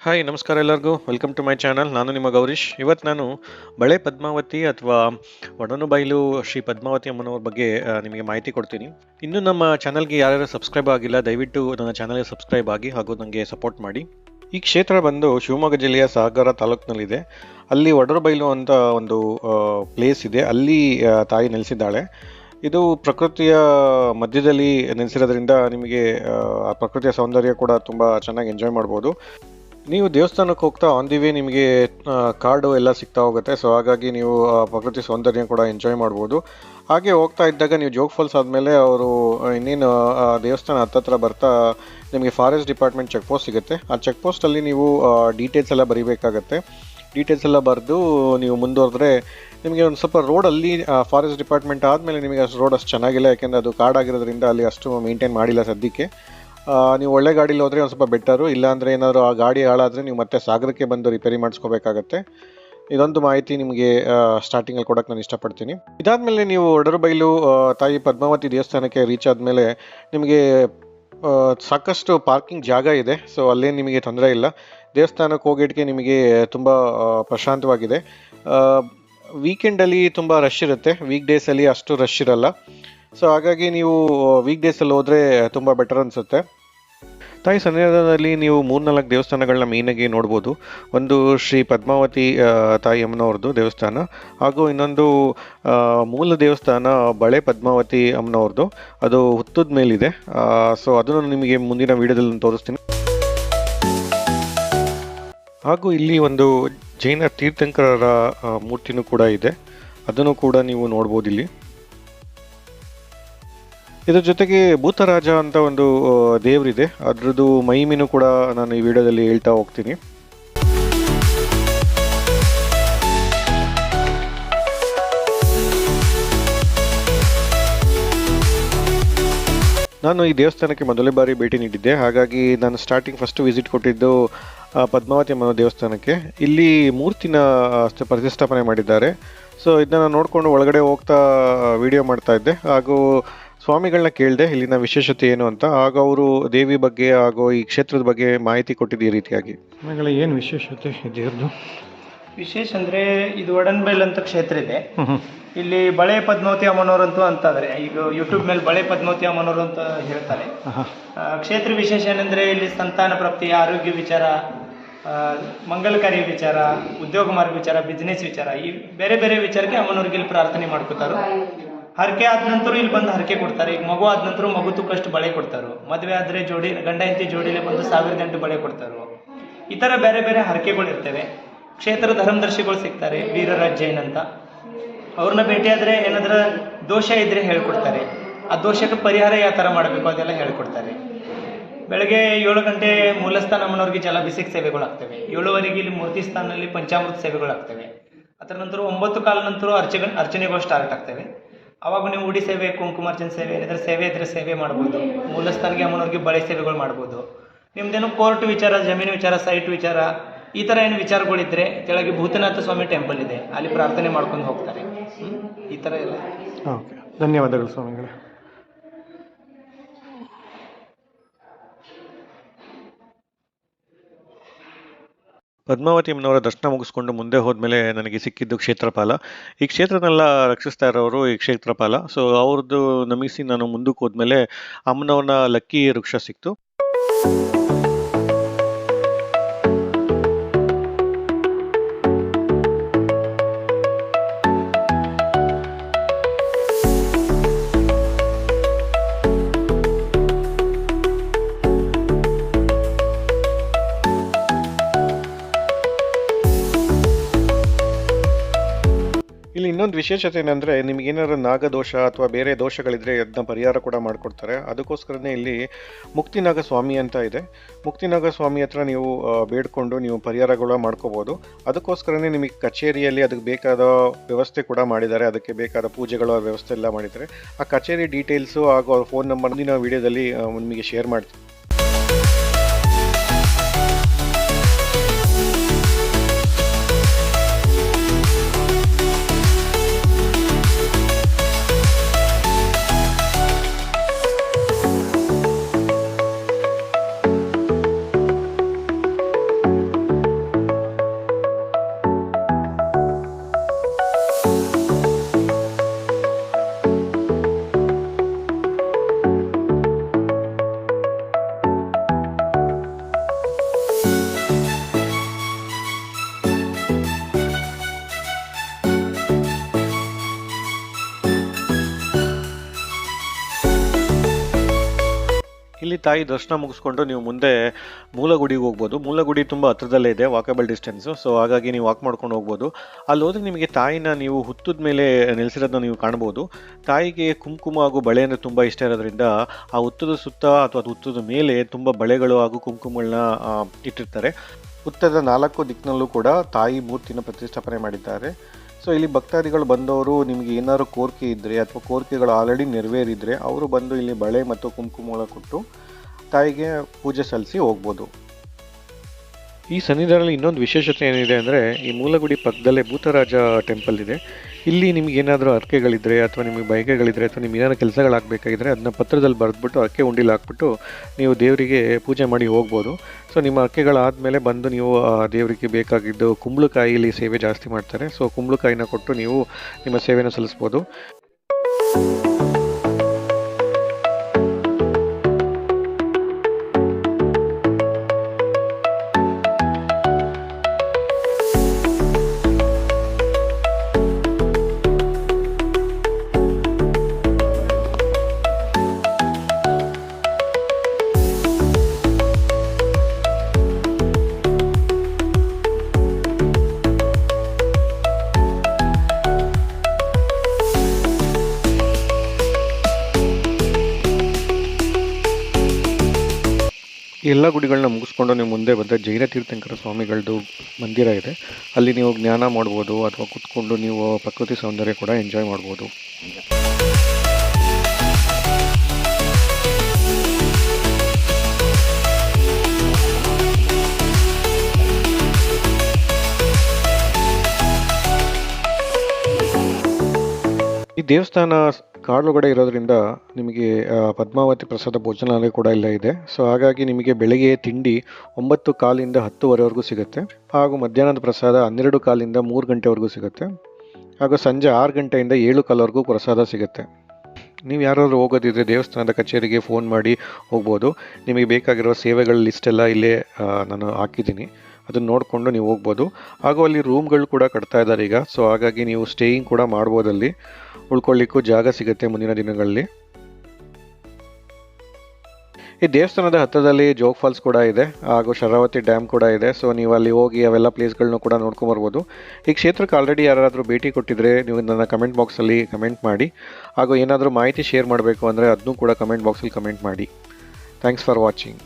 Hi ನಮಸ್ಕಾರ ಎಲ್ಲರಿಗೂ. Welcome to my channel ನಾನು ನಿಮ್ಮ ಗೌರೀಶ್. ಇವತ್ತು ನಾನು ಬಳೆ ಪದ್ಮಾವತಿ ಅಥವಾ ಒಡನುಬೈಲು ಶ್ರೀ ಪದ್ಮಾವತಿ ಅಮ್ಮನವ್ರ ಬಗ್ಗೆ ನಿಮಗೆ ಮಾಹಿತಿ ಕೊಡ್ತೀನಿ. ಇನ್ನು ನಮ್ಮ ಚಾನಲ್ಗೆ ಯಾರ್ಯಾರು ಸಬ್ಸ್ಕ್ರೈಬ್ ಆಗಿಲ್ಲ ದಯವಿಟ್ಟು ನನ್ನ ಚಾನಲ್ಗೆ ಸಬ್ಸ್ಕ್ರೈಬ್ ಆಗಿ ಹಾಗೂ ನನಗೆ ಸಪೋರ್ಟ್ ಮಾಡಿ. ಈ ಕ್ಷೇತ್ರ ಬಂದು ಶಿವಮೊಗ್ಗ ಜಿಲ್ಲೆಯ ಸಾಗರ ತಾಲೂಕಿನಲ್ಲಿದೆ. ಅಲ್ಲಿ ಒಡರುಬೈಲು ಅಂತ ಒಂದು ಪ್ಲೇಸ್ ಇದೆ. ಅಲ್ಲಿ ತಾಯಿ ನೆಲೆಸಿದ್ದಾಳೆ. ಇದು ಪ್ರಕೃತಿಯ ಮಧ್ಯದಲ್ಲಿ ನೆಲೆಸಿರೋದ್ರಿಂದ ನಿಮಗೆ ಆ, ಆ ಪ್ರಕೃತಿಯ ಸೌಂದರ್ಯ ಕೂಡ ತುಂಬ ಚೆನ್ನಾಗಿ ಎಂಜಾಯ್ ಮಾಡ್ಬೋದು. ನೀವು ದೇವಸ್ಥಾನಕ್ಕೆ ಹೋಗ್ತಾ ಆನ್ ವೇ ನಿಮಗೆ ಕಾರ್ಡು ಎಲ್ಲ ಸಿಗ್ತಾ ಹೋಗುತ್ತೆ. ಸೊ ಹಾಗಾಗಿ ನೀವು ಪ್ರಕೃತಿ ಸೌಂದರ್ಯ ಕೂಡ ಎಂಜಾಯ್ ಮಾಡ್ಬೋದು. ಹಾಗೆ ಹೋಗ್ತಾ ಇದ್ದಾಗ ನೀವು ಜೋಗ್ ಫಾಲ್ಸ್ ಆದಮೇಲೆ ಅವರು ಇನ್ನೇನು ದೇವಸ್ಥಾನ ಹತ್ತತ್ರ ಬರ್ತಾ ನಿಮಗೆ ಫಾರೆಸ್ಟ್ ಡಿಪಾರ್ಟ್ಮೆಂಟ್ ಚೆಕ್ ಪೋಸ್ಟ್ ಸಿಗುತ್ತೆ. ಆ ಚೆಕ್ ಪೋಸ್ಟಲ್ಲಿ ನೀವು ಡೀಟೇಲ್ಸ್ ಎಲ್ಲ ಬರೀಬೇಕಾಗತ್ತೆ. ಡೀಟೇಲ್ಸ್ ಎಲ್ಲ ಬರೆದು ನೀವು ಮುಂದುವರೆದ್ರೆ ನಿಮಗೆ ಒಂದು ಸ್ವಲ್ಪ ರೋಡಲ್ಲಿ ಫಾರೆಸ್ಟ್ ಡಿಪಾರ್ಟ್ಮೆಂಟ್ ಆದಮೇಲೆ ನಿಮಗೆ ಅಷ್ಟು ರೋಡ್ ಅಷ್ಟು ಚೆನ್ನಾಗಿಲ್ಲ. ಯಾಕೆಂದರೆ ಅದು ಕಾಡಾಗಿರೋದ್ರಿಂದ ಅಲ್ಲಿ ಅಷ್ಟು ಮೇಂಟೈನ್ ಮಾಡಿಲ್ಲ ಸದ್ಯಕ್ಕೆ. ನೀವು ಒಳ್ಳೆ ಗಾಡೀಲಿ ಹೋದರೆ ಒಂದು ಸ್ವಲ್ಪ ಬೆಟರು ಇಲ್ಲಾಂದರೆ ಏನಾದರೂ ಆ ಗಾಡಿ ಹಾಳಾದರೆ ನೀವು ಮತ್ತೆ ಸಾಗರಕ್ಕೆ ಬಂದು ರಿಪೇರಿ ಮಾಡಿಸ್ಕೋಬೇಕಾಗತ್ತೆ. ಇದೊಂದು ಮಾಹಿತಿ ನಿಮಗೆ ಸ್ಟಾರ್ಟಿಂಗಲ್ಲಿ ಕೊಡೋಕೆ ನಾನು ಇಷ್ಟಪಡ್ತೀನಿ. ಇದಾದಮೇಲೆ ನೀವು ಒಡರಬೈಲು ತಾಯಿ ಪದ್ಮಾವತಿ ದೇವಸ್ಥಾನಕ್ಕೆ ರೀಚ್ ಆದಮೇಲೆ ನಿಮಗೆ ಸಾಕಷ್ಟು ಪಾರ್ಕಿಂಗ್ ಜಾಗ ಇದೆ. ಸೊ ಅಲ್ಲೇನು ನಿಮಗೆ ತೊಂದರೆ ಇಲ್ಲ. ದೇವಸ್ಥಾನಕ್ಕೆ ಹೋಗೋಕ್ಕೆ ನಿಮಗೆ ತುಂಬ ಪ್ರಶಾಂತವಾಗಿದೆ. ವೀಕೆಂಡಲ್ಲಿ ತುಂಬ ರಶ್ ಇರುತ್ತೆ. ವೀಕ್ ಡೇಸಲ್ಲಿ ಅಷ್ಟು ರಶ್ ಇರಲ್ಲ. ಸೊ ಹಾಗಾಗಿ ನೀವು ವೀಕ್ ಡೇಸಲ್ಲಿ ಹೋದರೆ ತುಂಬ ಬೆಟರ್ ಅನಿಸುತ್ತೆ. ತಾಯಿ ಸನ್ನಿಧಾನದಲ್ಲಿ ನೀವು ಮೂರ್ನಾಲ್ಕು ದೇವಸ್ಥಾನಗಳನ್ನ ಮೇನಾಗಿ ನೋಡ್ಬೋದು. ಒಂದು ಶ್ರೀ ಪದ್ಮಾವತಿ ತಾಯಿ ಅಮ್ಮನವ್ರದ್ದು ದೇವಸ್ಥಾನ, ಹಾಗೂ ಇನ್ನೊಂದು ಮೂಲ ದೇವಸ್ಥಾನ ಬಳೆ ಪದ್ಮಾವತಿ ಅಮ್ಮನವ್ರದ್ದು. ಅದು ಹುತ್ತದ ಮೇಲಿದೆ. ಸೊ ಅದನ್ನು ನಿಮಗೆ ಮುಂದಿನ ವಿಡಿಯೋದಲ್ಲಿ ತೋರಿಸ್ತೀನಿ. ಹಾಗೂ ಇಲ್ಲಿ ಒಂದು ಜೈನ ತೀರ್ಥಂಕರರ ಮೂರ್ತಿನೂ ಕೂಡ ಇದೆ. ಅದನ್ನು ಕೂಡ ನೀವು ನೋಡ್ಬೋದು ಇಲ್ಲಿ. ಇದ್ರ ಜೊತೆಗೆ ಭೂತರಾಜ ಅಂತ ಒಂದು ದೇವರಿದೆ. ಅದರದ್ದು ಮೈಮಿನೂ ಕೂಡ ನಾನು ಈ ವಿಡಿಯೋದಲ್ಲಿ ಹೇಳ್ತಾ ಹೋಗ್ತೀನಿ. ನಾನು ಈ ದೇವಸ್ಥಾನಕ್ಕೆ ಮೊದಲೇ ಬಾರಿ ಭೇಟಿ ನೀಡಿದ್ದೆ. ಹಾಗಾಗಿ ನಾನು ಸ್ಟಾರ್ಟಿಂಗ್ ಫಸ್ಟ್ ವಿಸಿಟ್ ಕೊಟ್ಟಿದ್ದು ಪದ್ಮಾವತಿ ಅಮ್ಮನ ದೇವಸ್ಥಾನಕ್ಕೆ. ಇಲ್ಲಿ ಮೂರ್ತಿನ ಪ್ರತಿಷ್ಠಾಪನೆ ಮಾಡಿದ್ದಾರೆ. ಸೊ ಇದನ್ನ ನೋಡಿಕೊಂಡು ಒಳಗಡೆ ಹೋಗ್ತಾ ವಿಡಿಯೋ ಮಾಡ್ತಾ ಇದ್ದೆ. ಹಾಗೂ ಸ್ವಾಮಿಗಳನ್ನ ಕೇಳಿದೆ ಇಲ್ಲಿನ ವಿಶೇಷತೆ ಏನು ಅಂತ ಆಗ ಅವರು ದೇವಿ ಬಗ್ಗೆ ಹಾಗೂ ಈ ಕ್ಷೇತ್ರದ ಬಗ್ಗೆ ಮಾಹಿತಿ ಕೊಟ್ಟಿದ್ದು ಈ ರೀತಿಯಾಗಿ. ಸ್ವಾಮಿಗಳ ಏನು ವಿಶೇಷತೆ ದೇವ್ರದ್ದು ವಿಶೇಷ ಅಂದ್ರೆ ಇದು ಒಡನ್ಬೈಲ್ ಅಂತ ಕ್ಷೇತ್ರ ಇದೆ. ಇಲ್ಲಿ ಬಳೆ ಪದ್ಮಾವತಿ ಅಮ್ಮನವರಂತೂ ಅಂತಾರೆ. ಈಗ ಯೂಟ್ಯೂಬ್ ಮೇಲೆ ಬಳೆ ಪದ್ಮಾವತಿ ಅಮ್ಮನವರು ಅಂತ ಹೇಳ್ತಾರೆ. ಆ, ಕ್ಷೇತ್ರ ವಿಶೇಷ ಏನಂದ್ರೆ ಇಲ್ಲಿ ಸಂತಾನ ಪ್ರಾಪ್ತಿ ಆರೋಗ್ಯ ವಿಚಾರ ಆ, ಮಂಗಲಕಾರಿ ವಿಚಾರ ಉದ್ಯೋಗ ಮಾರ್ಗ ವಿಚಾರ ಬಿಸ್ನೆಸ್ ವಿಚಾರ ಈ ಬೇರೆ ಬೇರೆ ವಿಚಾರಕ್ಕೆ ಅಮ್ಮನವ್ರಿಗೆ ಇಲ್ಲಿ ಪ್ರಾರ್ಥನೆ ಮಾಡ್ಕೋತಾರ. ಹರಕೆ ಆದ ನಂತರ ಇಲ್ಲಿ ಬಂದು ಹರಕೆ ಕೊಡ್ತಾರೆ. ಈಗ ಮಗು ಆದ ನಂತರ ಮಗು ತುಕ್ಕಷ್ಟು ಬಳೆ ಕೊಡ್ತಾರೋ. ಮದುವೆ ಆದ್ರೆ ಜೋಡಿ, ಗಂಡ ಹೆಂಡತಿ ಜೋಡಿಲೆ ಬಂದು ಸಾವಿರದ ಎಂಟು ಬಳೆ ಕೊಡ್ತಾರೋ. ಈ ಥರ ಬೇರೆ ಬೇರೆ ಹರಕೆಗಳು ಇರ್ತವೆ. ಕ್ಷೇತ್ರ ಧರ್ಮದರ್ಶಿಗಳು ಸಿಗ್ತಾರೆ ವೀರರಾಜ್ ಜೈನ್ ಅಂತ ಅವ್ರನ್ನ ಭೇಟಿಯಾದ್ರೆ ಏನಾದ್ರ ದೋಷ ಇದ್ರೆ ಹೇಳ್ಕೊಡ್ತಾರೆ. ಆ ದೋಷಕ್ಕೆ ಪರಿಹಾರ ಯಾವ ಥರ ಮಾಡಬೇಕು ಅದೆಲ್ಲ ಹೇಳ್ಕೊಡ್ತಾರೆ. ಬೆಳಗ್ಗೆ ಏಳು ಗಂಟೆ ಮೂಲಸ್ಥಾನ ಅಮ್ಮನವ್ರಿಗೆ ಸೇವೆಗಳು ಆಗ್ತವೆ ಏಳುವರೆಗೆ ಇಲ್ಲಿ ಮೂರ್ತಿ ಸ್ಥಾನದಲ್ಲಿ ಪಂಚಾಮೃತ ಸೇವೆಗಳಾಗ್ತವೆ. ಅದರ ನಂತರ ಒಂಬತ್ತು ಕಾಲ ನಂತರ ಅರ್ಚಕ, ಅರ್ಚನೆಗಳು ಸ್ಟಾರ್ಟ್ ಆಗ್ತವೆ. ಅವಾಗ ನೀವು ಉಡಿ ಸೇವೆ, ಕುಂಕುಮಾರ್ಚನೆ ಸೇವೆ, ಏನಿದ್ರೆ ಸೇವೆ ಇದ್ರೆ ಸೇವೆ ಮಾಡ್ಬೋದು. ಮೂಲಸ್ಥಾನಿಗೆ ಅಮ್ಮನವ್ರಿಗೆ ಬಳೆ ಸೇವೆಗಳು ಮಾಡ್ಬೋದು. ನಿಮ್ದೇನು ಕೋರ್ಟ್ ವಿಚಾರ, ಜಮೀನು ವಿಚಾರ ಸೈಟ್ ವಿಚಾರ, ಈ ಥರ ಏನು ವಿಚಾರಗಳಿದ್ರೆ ಕೆಳಗೆ ಭೂತನಾಥ ಸ್ವಾಮಿ ಟೆಂಪಲ್ ಇದೆ. ಅಲ್ಲಿ ಪ್ರಾರ್ಥನೆ ಮಾಡ್ಕೊಂಡು ಹೋಗ್ತಾರೆ? ಈ ಥರ ಎಲ್ಲ. ಓಕೆ ಧನ್ಯವಾದಗಳು ಸ್ವಾಮಿಗಳೇ. ಪದ್ಮಾವತಿ ಅಮ್ಮನವರ ದರ್ಶನ ಮುಗಿಸ್ಕೊಂಡು ಮುಂದೆ ಹೋದ್ಮೇಲೆ ನನಗೆ ಸಿಕ್ಕಿದ್ದು ಕ್ಷೇತ್ರಪಾಲ. ಈ ಕ್ಷೇತ್ರನೆಲ್ಲ ರಕ್ಷಿಸ್ತಾ ಇರೋರು ಈ ಕ್ಷೇತ್ರಪಾಲ. ಸೊ ಅವ್ರದ್ದು ನಮಿಸಿ ನಾನು ಮುಂದಕ್ಕೆ ಹೋದ್ಮೇಲೆ ಅಮ್ಮನವ್ರನ್ನ ಲಕ್ಕಿ ವೃಕ್ಷ ಸಿಕ್ತು. ಇನ್ನೊಂದು ವಿಶೇಷತೆ ಏನಂದರೆ ನಿಮ್ಗೆ ಏನಾದ್ರು ನಾಗದೋಷ ಅಥವಾ ಬೇರೆ ದೋಷಗಳಿದ್ರೆ ಅದನ್ನ ಪರಿಹಾರ ಕೂಡ ಮಾಡ್ಕೊಡ್ತಾರೆ. ಅದಕ್ಕೋಸ್ಕರನೇ ಇಲ್ಲಿ ಮುಕ್ತಿನಾಗ ಸ್ವಾಮಿ ಅಂತ ಇದೆ. ಮುಕ್ತಿನಾಗ ಸ್ವಾಮಿ ಹತ್ರ ನೀವು ಬೇಡ್ಕೊಂಡು ನೀವು ಪರಿಹಾರಗಳ ಮಾಡ್ಕೋಬಹುದು ಅದಕ್ಕೋಸ್ಕರನೇ ನಿಮಗೆ ಕಚೇರಿಯಲ್ಲಿ ಅದಕ್ಕೆ ಬೇಕಾದ ವ್ಯವಸ್ಥೆ ಕೂಡ ಮಾಡಿದ್ದಾರೆ. ಅದಕ್ಕೆ ಬೇಕಾದ ಪೂಜೆಗಳ ವ್ಯವಸ್ಥೆ ಎಲ್ಲ ಮಾಡಿದ್ದಾರೆ. ಆ ಕಚೇರಿ ಡೀಟೇಲ್ಸು ಹಾಗೂ ಅವ್ರ ಫೋನ್ ನಂಬರ್ ಮುಂದಿನ ವಿಡಿಯೋದಲ್ಲಿ ನಿಮಗೆ ಶೇರ್ ಮಾಡ್ತೀನಿ. ತಾಯಿ ದರ್ಶನ ಮುಗಿಸ್ಕೊಂಡು ನೀವು ಮುಂದೆ ಮೂಲಗುಡಿಗೆ ಹೋಗ್ಬೋದು. ಮೂಲಗುಡಿ ತುಂಬ ಹತ್ರದಲ್ಲೇ ಇದೆ ವಾಕಬಲ್ ಡಿಸ್ಟೆನ್ಸು ಸೊ ಹಾಗಾಗಿ ನೀವು ವಾಕ್ ಮಾಡ್ಕೊಂಡು ಹೋಗ್ಬೋದು. ಅಲ್ಲಿ ಹೋದರೆ ನಿಮಗೆ ತಾಯಿನ ನೀವು ಹುತ್ತದ ಮೇಲೆ ನೆಲೆಸಿರೋದನ್ನ ನೀವು ಕಾಣ್ಬೋದು. ತಾಯಿಗೆ ಕುಂಕುಮ ಹಾಗೂ ಬಳೆ ಅಂದರೆ ತುಂಬ ಇಷ್ಟ ಇರೋದ್ರಿಂದ ಆ ಹುತ್ತದ ಸುತ್ತ ಅಥವಾ ಹುತ್ತದ ಮೇಲೆ ತುಂಬ ಬಳೆಗಳು ಹಾಗೂ ಕುಂಕುಮಗಳನ್ನ ಇಟ್ಟಿರ್ತಾರೆ. ಹುತ್ತದ ನಾಲ್ಕು ದಿಕ್ಕಿನಲ್ಲೂ ಕೂಡ ತಾಯಿ ಮೂರ್ತಿನ ಪ್ರತಿಷ್ಠಾಪನೆ ಮಾಡಿದ್ದಾರೆ. ಸೊ ಇಲ್ಲಿ ಭಕ್ತಾದಿಗಳು ಬಂದವರು ನಿಮಗೆ ಏನಾದ್ರು ಕೋರಿಕೆ ಇದ್ದರೆ ಅಥವಾ ಕೋರಿಕೆಗಳು ಆಲ್ರೆಡಿ ನೆರವೇರಿದ್ರೆ ಅವರು ಬಂದು ಇಲ್ಲಿ ಬಳೆ ಮತ್ತು ಕುಂಕುಮಗಳ ಕೊಟ್ಟು ತಾಯಿಗೆ ಪೂಜೆ ಸಲ್ಲಿಸಿ ಹೋಗ್ಬೋದು. ಈ ಸನ್ನಿಧಾನದಲ್ಲಿ ಇನ್ನೊಂದು ವಿಶೇಷತೆ ಏನಿದೆ ಅಂದರೆ ಈ ಮೂಲಗುಡಿ ಪಕ್ಕದಲ್ಲೇ ಭೂತರಾಜ ಟೆಂಪಲ್ ಇದೆ. ಇಲ್ಲಿ ನಿಮ್ಗೆ ಏನಾದರೂ ಅರ್ಕೆಗಳಿದ್ರೆ ಅಥವಾ ನಿಮಗೆ ಬಯಕೆಗಳಿದ್ರೆ ಅಥವಾ ನಿಮ್ಗೆ ಏನಾದ್ರು ಕೆಲಸಗಳಾಗಬೇಕಾಗಿದ್ರೆ ಅದನ್ನ ಪತ್ರದಲ್ಲಿ ಬರೆದ್ಬಿಟ್ಟು ಅರ್ಕೆ ಉಂಡಿಲಿ ಹಾಕ್ಬಿಟ್ಟು ನೀವು ದೇವರಿಗೆ ಪೂಜೆ ಮಾಡಿ ಹೋಗ್ಬೋದು. ಸೊ ನಿಮ್ಮ ಅರ್ಕೆಗಳಾದಮೇಲೆ ಬಂದು ನೀವು ದೇವರಿಗೆ ಬೇಕಾಗಿದ್ದು ಕುಂಬಳಕಾಯಿಲಿ ಸೇವೆ ಜಾಸ್ತಿ ಮಾಡ್ತಾರೆ. ಸೊ ಕುಂಬಳಕಾಯಿನ ಕೊಟ್ಟು ನೀವು ನಿಮ್ಮ ಸೇವೆನ ಸಲ್ಲಿಸ್ಬೋದು. ಎಲ್ಲ ಗುಡಿಗಳನ್ನ ಮುಗಿಸ್ಕೊಂಡು ನೀವು ಮುಂದೆ ಬಂದರೆ ಜೈನ ತೀರ್ಥಂಕರ ಸ್ವಾಮಿಗಳದ್ದು ಮಂದಿರ ಇದೆ. ಅಲ್ಲಿ ನೀವು ಜ್ಞಾನ ಮಾಡ್ಬೋದು ಅಥವಾ ಕುತ್ಕೊಂಡು ನೀವು ಪ್ರಕೃತಿ ಸೌಂದರ್ಯ ಕೂಡ ಎಂಜಾಯ್ ಮಾಡ್ಬೋದು. ಈ ದೇವಸ್ಥಾನ ಕಾಡೊಳಗಡೆ ಇರೋದ್ರಿಂದ ನಿಮಗೆ ಪದ್ಮಾವತಿ ಪ್ರಸಾದ ಭೋಜನಾಲಯ ಕೂಡ ಇಲ್ಲ ಇದೆ. ಸೊ ಹಾಗಾಗಿ ನಿಮಗೆ ಬೆಳಿಗ್ಗೆ ತಿಂಡಿ ಒಂಬತ್ತು ಕಾಲಿಂದ ಹತ್ತುವರೆವರೆಗೂ ಸಿಗುತ್ತೆ. ಹಾಗೂ ಮಧ್ಯಾಹ್ನದ ಪ್ರಸಾದ ಹನ್ನೆರಡು ಕಾಲಿಂದ ಮೂರು ಗಂಟೆವರೆಗೂ ಸಿಗುತ್ತೆ. ಹಾಗೂ ಸಂಜೆ ಆರು ಗಂಟೆಯಿಂದ ಏಳು ಕಾಲವರೆಗೂ ಪ್ರಸಾದ ಸಿಗುತ್ತೆ. ನೀವು ಯಾರಾದರೂ ಹೋಗೋದಿದ್ರೆ ದೇವಸ್ಥಾನದ ಕಚೇರಿಗೆ ಫೋನ್ ಮಾಡಿ ಹೋಗ್ಬೋದು. ನಿಮಗೆ ಬೇಕಾಗಿರೋ ಸೇವೆಗಳ ಲಿಸ್ಟೆಲ್ಲ ಇಲ್ಲೇ ನಾನು ಹಾಕಿದ್ದೀನಿ. ಅದನ್ನು ನೋಡಿಕೊಂಡು ನೀವು ಹೋಗ್ಬೋದು. ಹಾಗೂ ಅಲ್ಲಿ ರೂಮ್ಗಳು ಕೂಡ ಕಟ್ತಾ ಇದ್ದಾರೆ ಈಗ. ಸೊ ಹಾಗಾಗಿ ನೀವು ಸ್ಟೇಯಿಂಗ್ ಕೂಡ ಮಾಡ್ಬೋದು ಅಲ್ಲಿ ಉಳ್ಕೊಳ್ಳಿಕ್ಕೂ ಜಾಗ ಸಿಗುತ್ತೆ ಮುಂದಿನ ದಿನಗಳಲ್ಲಿ. ಈ ದೇವಸ್ಥಾನದ ಹತ್ತಿರದಲ್ಲಿ ಜೋಗ್ ಫಾಲ್ಸ್ ಕೂಡ ಇದೆ. ಹಾಗೂ ಶರಾವತಿ ಡ್ಯಾಮ್ ಕೂಡ ಇದೆ. ಸೊ ನೀವು ಅಲ್ಲಿ ಹೋಗಿ ಅವೆಲ್ಲ ಪ್ಲೇಸ್ಗಳನ್ನೂ ಕೂಡ ನೋಡ್ಕೊಂಬರ್ಬೋದು ಈ ಕ್ಷೇತ್ರಕ್ಕೆ ಆಲ್ರೆಡಿ ಯಾರಾದರೂ ಭೇಟಿ ಕೊಟ್ಟಿದ್ರೆ ನೀವು ನನ್ನ ಕಮೆಂಟ್ ಬಾಕ್ಸಲ್ಲಿ ಕಮೆಂಟ್ ಮಾಡಿ. ಹಾಗೂ ಏನಾದರೂ ಮಾಹಿತಿ ಶೇರ್ ಮಾಡಬೇಕು ಅಂದರೆ ಅದನ್ನೂ ಕೂಡ ಕಮೆಂಟ್ ಬಾಕ್ಸಲ್ಲಿ ಕಮೆಂಟ್ ಮಾಡಿ. Thanks for watching